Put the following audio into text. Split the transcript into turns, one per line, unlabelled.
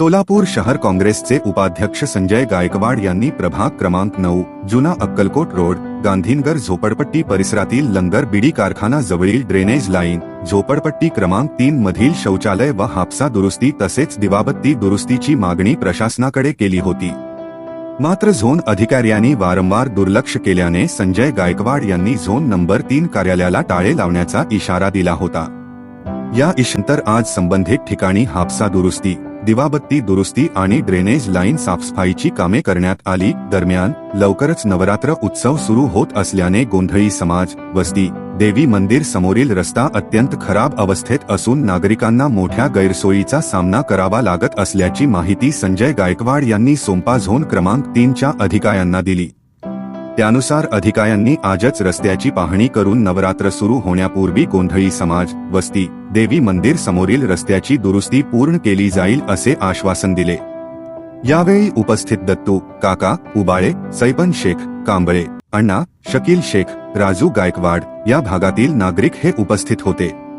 सोलापूर शहर काँग्रेसचे उपाध्यक्ष संजय गायकवाड यांनी प्रभाग क्रमांक नऊ जुना अक्कलकोट रोड गांधीनगर झोपडपट्टी परिसरातील लंगर बिडी कारखाना जवळील ड्रेनेज लाईन झोपडपट्टी क्रमांक तीन मधील शौचालय व हापसा दुरुस्ती तसेच दिवाबत्ती दुरुस्तीची मागणी प्रशासनाकडे केली होती. मात्र झोन अधिकाऱ्यांनी वारंवार दुर्लक्ष केल्याने संजय गायकवाड यांनी झोन नंबर तीन कार्यालयाला टाळे लावण्याचा इशारा दिला होता. या इशंतर आज संबंधित ठिकाणी हापसा दुरुस्ती दिवाबत्ती दुरुस्ती आणि ड्रेनेज लाईन साफसफाईची कामे करण्यात आली. दरम्यान लवकरच नवरात्र उत्सव सुरू होत असल्याने गोंधळी समाज वस्ती देवी मंदिर समोरील रस्ता अत्यंत खराब अवस्थेत असून नागरिकांना मोठ्या गैरसोयीचा सामना करावा लागत असल्याची माहिती संजय गायकवाड यांनी सोंपा झोन क्रमांक तीनच्या अधिकाऱ्यांना दिली. त्यानुसार अधिकाऱ्यांनी आजच रस्त्याची पाहणी करून नवरात्र सुरू होण्यापूर्वी गोंधळी समाज वस्ती देवी मंदिर समोरील रस्त्याची दुरुस्ती पूर्ण केली जाईल असे आश्वासन दिले. यावेळी उपस्थित दत्तू काका उबाळे सैपन शेख कांबळे अण्णा शकील शेख राजू गायकवाड या भागातील नागरिक हे उपस्थित होते.